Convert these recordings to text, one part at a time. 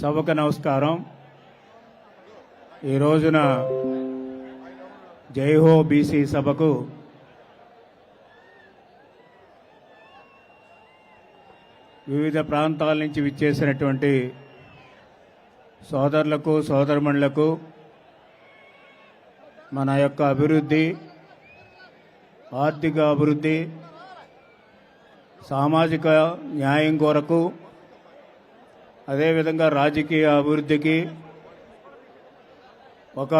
సభకు నమస్కారం. ఈ రోజున జైహో బీసీ సభకు వివిధ ప్రాంతాల నుంచి విచ్చేసినటువంటి సోదరులకు సోదరమణులకు మన యొక్క అభివృద్ధి ఆర్థిక అభివృద్ధి సామాజిక న్యాయం కొరకు అదేవిధంగా రాజకీయ అభివృద్ధికి ఒక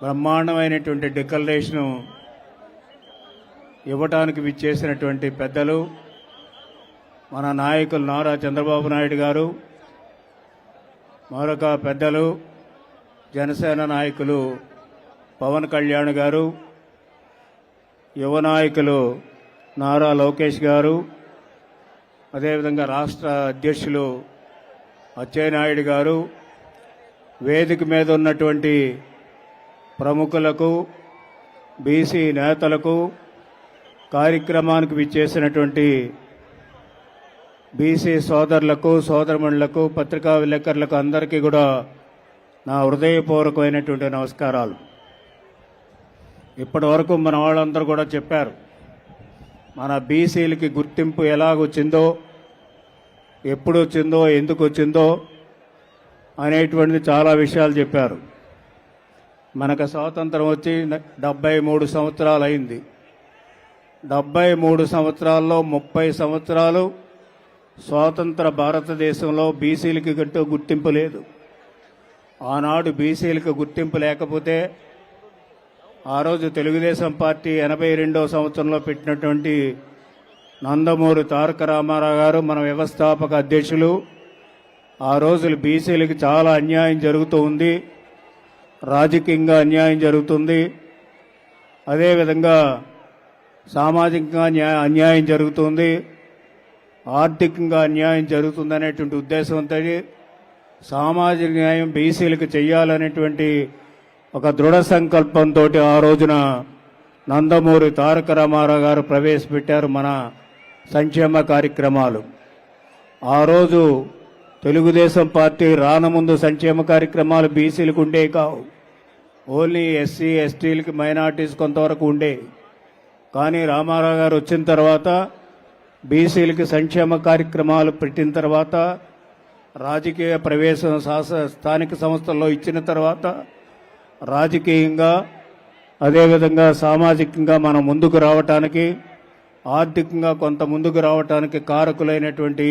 బ్రహ్మాండమైనటువంటి డిక్లరేషను ఇవ్వటానికి విచ్చేసినటువంటి పెద్దలు మన నాయకులు నారా చంద్రబాబు నాయుడు గారు మరొక పెద్దలు జనసేన నాయకులు పవన్ కళ్యాణ్ గారు యువ నాయకులు నారా లోకేష్ గారు అదేవిధంగా రాష్ట్ర అధ్యక్షులు అచ్చెన్నాయుడు గారు వేదిక మీద ఉన్నటువంటి ప్రముఖులకు బీసీ నేతలకు కార్యక్రమానికి విచ్చేసినటువంటి బీసీ సోదరులకు సోదరమణులకు పత్రికా విలేకరులకు అందరికీ కూడా నా హృదయపూర్వకమైనటువంటి నమస్కారాలు. ఇప్పటి వరకు మన వాళ్ళందరూ కూడా చెప్పారు. మన బీసీలకి గుర్తింపు ఎలాగొచ్చిందో ఎప్పుడు వచ్చిందో ఎందుకు వచ్చిందో అనేటువంటిది చాలా విషయాలు చెప్పారు. మనకు స్వాతంత్రం వచ్చి డెబ్బై మూడు సంవత్సరాలు అయింది డెబ్బై మూడు సంవత్సరాల్లో ముప్పై సంవత్సరాలు స్వాతంత్ర భారతదేశంలో బీసీలకి గట్టు గుర్తింపు లేదు. ఆనాడు బీసీలకు గుర్తింపు లేకపోతే ఆ రోజు తెలుగుదేశం పార్టీ ఎనభై రెండవ సంవత్సరంలో పెట్టినటువంటి నందమూరి తారక రామారావు గారు మన వ్యవస్థాపక అధ్యక్షులు. ఆ రోజులు బీసీలకి చాలా అన్యాయం జరుగుతూ ఉంది. రాజకీయంగా అన్యాయం జరుగుతుంది. అదేవిధంగా సామాజికంగా న్యాయ అన్యాయం జరుగుతుంది. ఆర్థికంగా అన్యాయం జరుగుతుంది అనేటువంటి ఉద్దేశంతో సామాజిక న్యాయం బీసీలకు చేయాలనేటువంటి ఒక దృఢ సంకల్పంతో ఆ రోజున నందమూరి తారక రామారావు గారు ప్రవేశపెట్టారు మన సంక్షేమ కార్యక్రమాలు. ఆ రోజు తెలుగుదేశం పార్టీ రానముందు సంక్షేమ కార్యక్రమాలు బీసీలకు ఉండే కావు. ఓన్లీ ఎస్సీ ఎస్టీలకి మైనార్టీస్ కొంతవరకు ఉండే. కానీ రామారావు గారు వచ్చిన తర్వాత బీసీలకి సంక్షేమ కార్యక్రమాలు పెట్టిన తర్వాత రాజకీయ ప్రవేశం శాస స్థానిక సంస్థల్లో ఇచ్చిన తర్వాత రాజకీయంగా అదేవిధంగా సామాజికంగా మనం ముందుకు రావటానికి ఆర్థికంగా కొంత ముందుకు రావటానికి కారకులైనటువంటి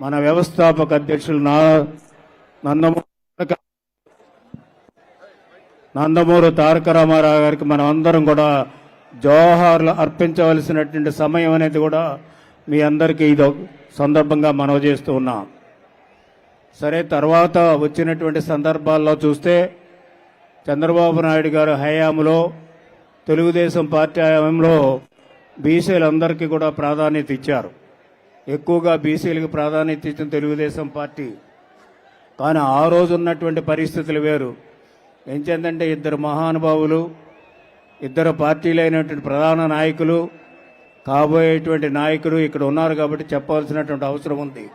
మన వ్యవస్థాపక అధ్యక్షులు నా నందమూరి నందమూరు తారక రామారావు గారికి మనం అందరం కూడా జవహర్లు అర్పించవలసినటువంటి సమయం అనేది కూడా మీ అందరికీ ఇది సందర్భంగా మనవి చేస్తూ ఉన్నాం. సరే తర్వాత వచ్చినటువంటి సందర్భాల్లో చూస్తే చంద్రబాబు నాయుడు గారు హయాంలో తెలుగుదేశం పార్టీ హయాంలో బీసీలందరికీ కూడా ప్రాధాన్యత ఇచ్చారు. ఎక్కువగా బీసీలకు ప్రాధాన్యత ఇచ్చిన తెలుగుదేశం పార్టీ. కానీ ఆ రోజు ఉన్నటువంటి పరిస్థితులు వేరు. ఎంచేందంటే ఇద్దరు మహానుభావులు ఇద్దరు పార్టీలైనటువంటి ప్రధాన నాయకులు కాబోయేటువంటి నాయకులు ఇక్కడ ఉన్నారు కాబట్టి చెప్పాల్సినటువంటి అవసరం ఉంది.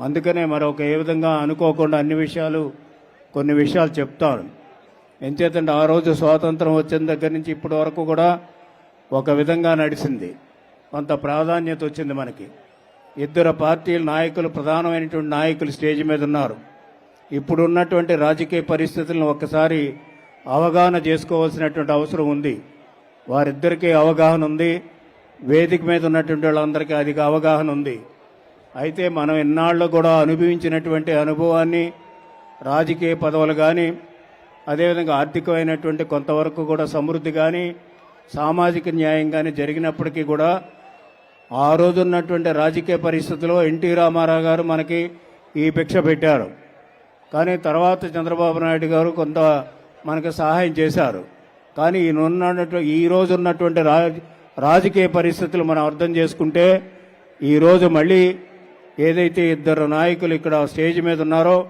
అందుకనే మరొక ఏ విధంగా అనుకోకుండా అన్ని విషయాలు కొన్ని విషయాలు చెప్తాను. ఎంచేతంటే ఆ రోజు స్వాతంత్రం వచ్చిన దగ్గర నుంచి ఇప్పటి వరకు కూడా ఒక విధంగా నడిచింది. కొంత ప్రాధాన్యత వచ్చింది మనకి. ఇద్దరు పార్టీల నాయకులు ప్రధానమైనటువంటి నాయకులు స్టేజ్ మీద ఉన్నారు. ఇప్పుడున్నటువంటి రాజకీయ పరిస్థితులను ఒక్కసారి అవగాహన చేసుకోవాల్సినటువంటి అవసరం ఉంది. వారిద్దరికీ అవగాహన ఉంది. వేదిక మీద ఉన్నటువంటి వాళ్ళందరికీ అధిక అవగాహన ఉంది. అయితే మనం ఇన్నాళ్ళు కూడా అనుభవించినటువంటి అనుభవాన్ని రాజకీయ పదవులు కానీ అదేవిధంగా ఆర్థికమైనటువంటి కొంతవరకు కూడా సమృద్ధి కానీ సామాజిక న్యాయం కానీ జరిగినప్పటికీ కూడా ఆ రోజు ఉన్నటువంటి రాజకీయ పరిస్థితుల్లో ఎన్టీ రామారావు గారు మనకి ఈ భిక్ష పెట్టారు. కానీ తర్వాత చంద్రబాబు నాయుడు గారు కొంత మనకు సహాయం చేశారు. కానీ ఈ ఈ రోజు ఉన్నటువంటి రాజకీయ పరిస్థితులు మనం అర్థం చేసుకుంటే ఈరోజు మళ్ళీ ఏదైతే ఇద్దరు నాయకులు ఇక్కడ స్టేజ్ మీద ఉన్నారో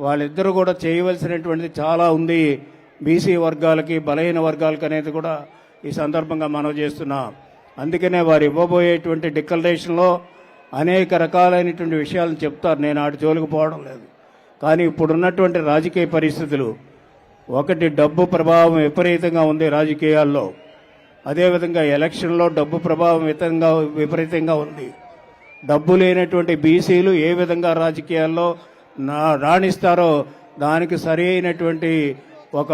వాళ్ళిద్దరూ కూడా చేయవలసినటువంటిది చాలా ఉంది. బీసీ వర్గాలకి బలహీన వర్గాలకి అనేది కూడా ఈ సందర్భంగా మనం చేస్తున్నాం. అందుకనే వారు ఇవ్వబోయేటువంటి డిక్లరేషన్లో అనేక రకాలైనటువంటి విషయాలను చెప్తారు. నేను ఆడి జోలికి పోవడం లేదు. కానీ ఇప్పుడున్నటువంటి రాజకీయ పరిస్థితులు ఒకటి డబ్బు ప్రభావం విపరీతంగా ఉంది రాజకీయాల్లో. అదేవిధంగా ఎలక్షన్లో డబ్బు ప్రభావం వితంగా విపరీతంగా ఉంది. డబ్బు లేనటువంటి బీసీలు ఏ విధంగా రాజకీయాల్లో నా రాణిస్తారో దానికి సరి అయినటువంటి ఒక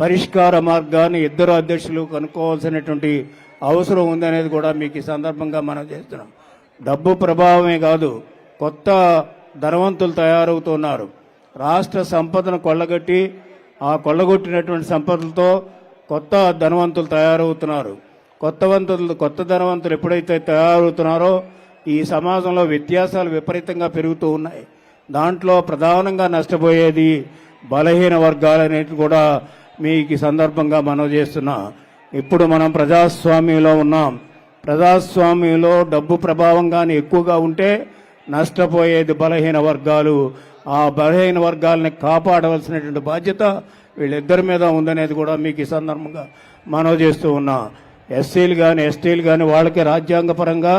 పరిష్కార మార్గాన్ని ఇద్దరు అధ్యక్షులు కనుక్కోవాల్సినటువంటి అవసరం ఉందనేది కూడా మీకు ఈ సందర్భంగా మనం చేస్తున్నాం. డబ్బు ప్రభావమే కాదు కొత్త ధనవంతులు తయారవుతున్నారు. రాష్ట్ర సంపదను కొల్లగట్టి ఆ కొల్లగొట్టినటువంటి సంపదలతో కొత్త ధనవంతులు తయారవుతున్నారు. కొత్త వంతులు కొత్త ధనవంతులు ఎప్పుడైతే తయారవుతున్నారో ఈ సమాజంలో వ్యత్యాసాలు విపరీతంగా పెరుగుతూ ఉన్నాయి. దాంట్లో ప్రధానంగా నష్టపోయేది బలహీన వర్గాలనేది కూడా మీకు సందర్భంగా మనం చేస్తున్నా. ఇప్పుడు మనం ప్రజాస్వామ్యంలో ఉన్నాం. ప్రజాస్వామ్యంలో డబ్బు ప్రభావం కానీ ఎక్కువగా ఉంటే నష్టపోయేది బలహీన వర్గాలు. ఆ బలహీన వర్గాలని కాపాడవలసినటువంటి బాధ్యత వీళ్ళిద్దరి మీద ఉందనేది కూడా మీకు ఈ సందర్భంగా మనవి చేస్తూ ఉన్నా. ఎస్సీలు కానీ ఎస్టీలు కానీ వాళ్ళకి రాజ్యాంగపరంగా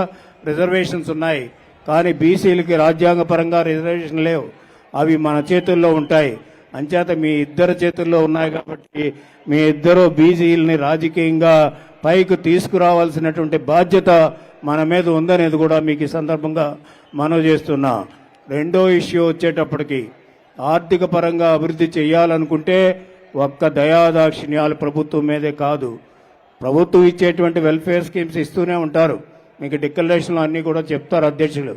రిజర్వేషన్స్ ఉన్నాయి. కానీ బీసీలకి రాజ్యాంగపరంగా రిజర్వేషన్ లేవు. అవి మన చేతుల్లో ఉంటాయి. అంచేత మీ ఇద్దరు చేతుల్లో ఉన్నాయి కాబట్టి మీ ఇద్దరు బీసీలని రాజకీయంగా పైకి తీసుకురావాల్సినటువంటి బాధ్యత మన మీద ఉందనేది కూడా మీకు ఈ సందర్భంగా మనవి చేస్తున్నా. రెండో ఇష్యూ వచ్చేటప్పటికి ఆర్థిక పరంగా అభివృద్ధి చేయాలనుకుంటే ఒక్క దయాదాక్షిణ్యాలు ప్రభుత్వం మీదే కాదు. ప్రభుత్వం ఇచ్చేటువంటి వెల్ఫేర్ స్కీమ్స్ ఇస్తూనే ఉంటారు. మీకు డిక్లరేషన్లు అన్నీ కూడా చెప్తారు అధ్యక్షులు.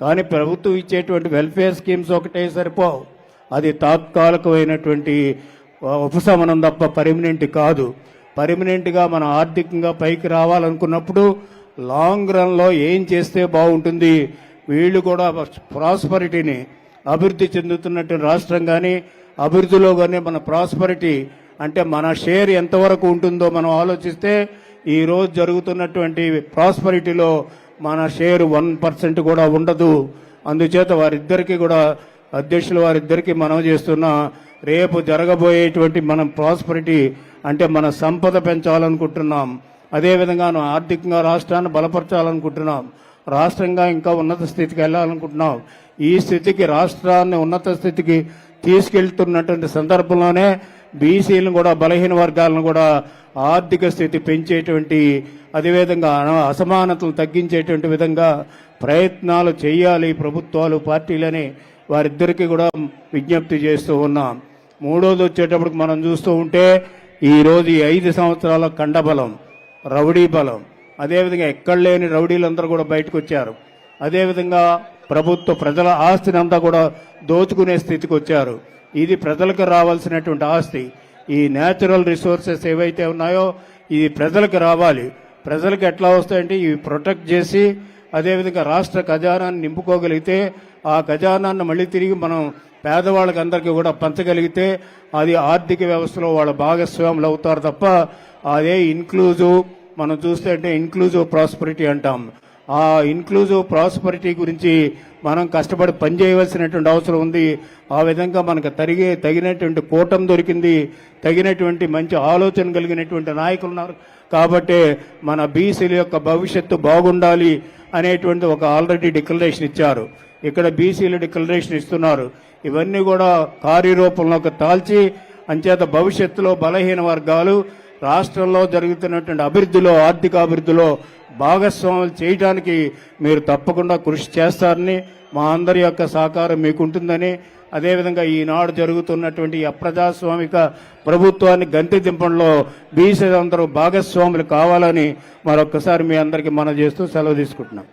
కానీ ప్రభుత్వం ఇచ్చేటువంటి వెల్ఫేర్ స్కీమ్స్ ఒకటే సరిపోవు. అది తాత్కాలికమైనటువంటి ఉపశమనం తప్ప పర్మనెంట్ కాదు. పర్మనెంట్గా మనం ఆర్థికంగా పైకి రావాలనుకున్నప్పుడు లాంగ్ రన్లో ఏం చేస్తే బాగుంటుంది? వీళ్ళు కూడా ప్రాస్పరిటీని అభివృద్ధి చెందుతున్నట్టు రాష్ట్రం కానీ అభివృద్ధిలో కానీ మన ప్రాస్పరిటీ అంటే మన షేర్ ఎంతవరకు ఉంటుందో మనం ఆలోచిస్తే ఈరోజు జరుగుతున్నటువంటి ప్రాస్పరిటీలో మన షేర్ వన్ పర్సెంట్ కూడా ఉండదు. అందుచేత వారిద్దరికీ కూడా అధ్యక్షులు వారిద్దరికీ మనం చేస్తున్న రేపు జరగబోయేటువంటి మనం ప్రాస్పరిటీ అంటే మన సంపద పెంచాలనుకుంటున్నాం. అదేవిధంగా మనం ఆర్థికంగా రాష్ట్రాన్ని బలపరచాలనుకుంటున్నాం. రాష్ట్రంగా ఇంకా ఉన్నత స్థితికి వెళ్ళాలనుకుంటున్నాం. ఈ స్థితికి రాష్ట్రాన్ని ఉన్నత స్థితికి తీసుకెళ్తున్నటువంటి సందర్భంలోనే బీసీలను కూడా బలహీన వర్గాలను కూడా ఆర్థిక స్థితి పెంచేటువంటి అదేవిధంగా అన- అసమానతలు తగ్గించేటువంటి విధంగా ప్రయత్నాలు చేయాలి ప్రభుత్వాలు పార్టీలని వారిద్దరికీ కూడా విజ్ఞప్తి చేస్తూ ఉన్నాం. మూడోది వచ్చేటప్పటికి మనం చూస్తూ ఉంటే ఈరోజు ఈ ఐదు సంవత్సరాల కండబలం రౌడీ బలం. అదేవిధంగా ఎక్కడ లేని రౌడీలందరూ కూడా బయటకు వచ్చారు అదేవిధంగా ప్రభుత్వ ప్రజల ఆస్తిని అంతా కూడా దోచుకునే స్థితికి వచ్చారు ఇది ప్రజలకు రావాల్సినటువంటి ఆస్తి. ఈ నేచురల్ రిసోర్సెస్ ఏవైతే ఉన్నాయో ఇది ప్రజలకు రావాలి. ప్రజలకు ఎట్లా వస్తాయంటే ఇవి ప్రొటెక్ట్ చేసి అదేవిధంగా రాష్ట్ర ఖజానాన్ని నింపుకోగలిగితే ఆ ఖజానాన్ని మళ్ళీ తిరిగి మనం పేదవాళ్ళకి అందరికీ కూడా పంచగలిగితే అది ఆర్థిక వ్యవస్థలో వాళ్ళ భాగస్వాములు అవుతారు తప్ప అదే ఇన్క్లూజివ్ మనం చూస్తే అంటే ఇన్క్లూజివ్ ప్రాస్పరిటీ అంటాం. ఆ ఇన్క్లూజివ్ ప్రాస్పరిటీ గురించి మనం కష్టపడి పనిచేయవలసినటువంటి అవసరం ఉంది. ఆ విధంగా మనకు తరిగే తగినటువంటి కూటం దొరికింది. తగినటువంటి మంచి ఆలోచన కలిగినటువంటి నాయకులు ఉన్నారు. కాబట్టి మన బీసీల యొక్క భవిష్యత్తు బాగుండాలి అనేటువంటి ఒక ఆల్రెడీ డిక్లరేషన్ ఇచ్చారు. ఇక్కడ బీసీలు డిక్లరేషన్ ఇస్తున్నారు. ఇవన్నీ కూడా కార్యరూపంలోకి తాల్చి అంచేత భవిష్యత్తులో బలహీన వర్గాలు రాష్ట్రంలో జరుగుతున్నటువంటి అభివృద్ధిలో ఆర్థిక అభివృద్ధిలో భాగస్వాములు చేయడానికి మీరు తప్పకుండా కృషి చేస్తారని మా అందరి యొక్క సహకారం మీకుంటుందని అదేవిధంగా ఈనాడు జరుగుతున్నటువంటి అప్రజాస్వామిక ప్రభుత్వాన్ని గంతి దింపడంలో బీసీ అందరూ భాగస్వాములు కావాలని మరొక్కసారి మీ అందరికీ మనం చేస్తూ సెలవు తీసుకుంటున్నాం.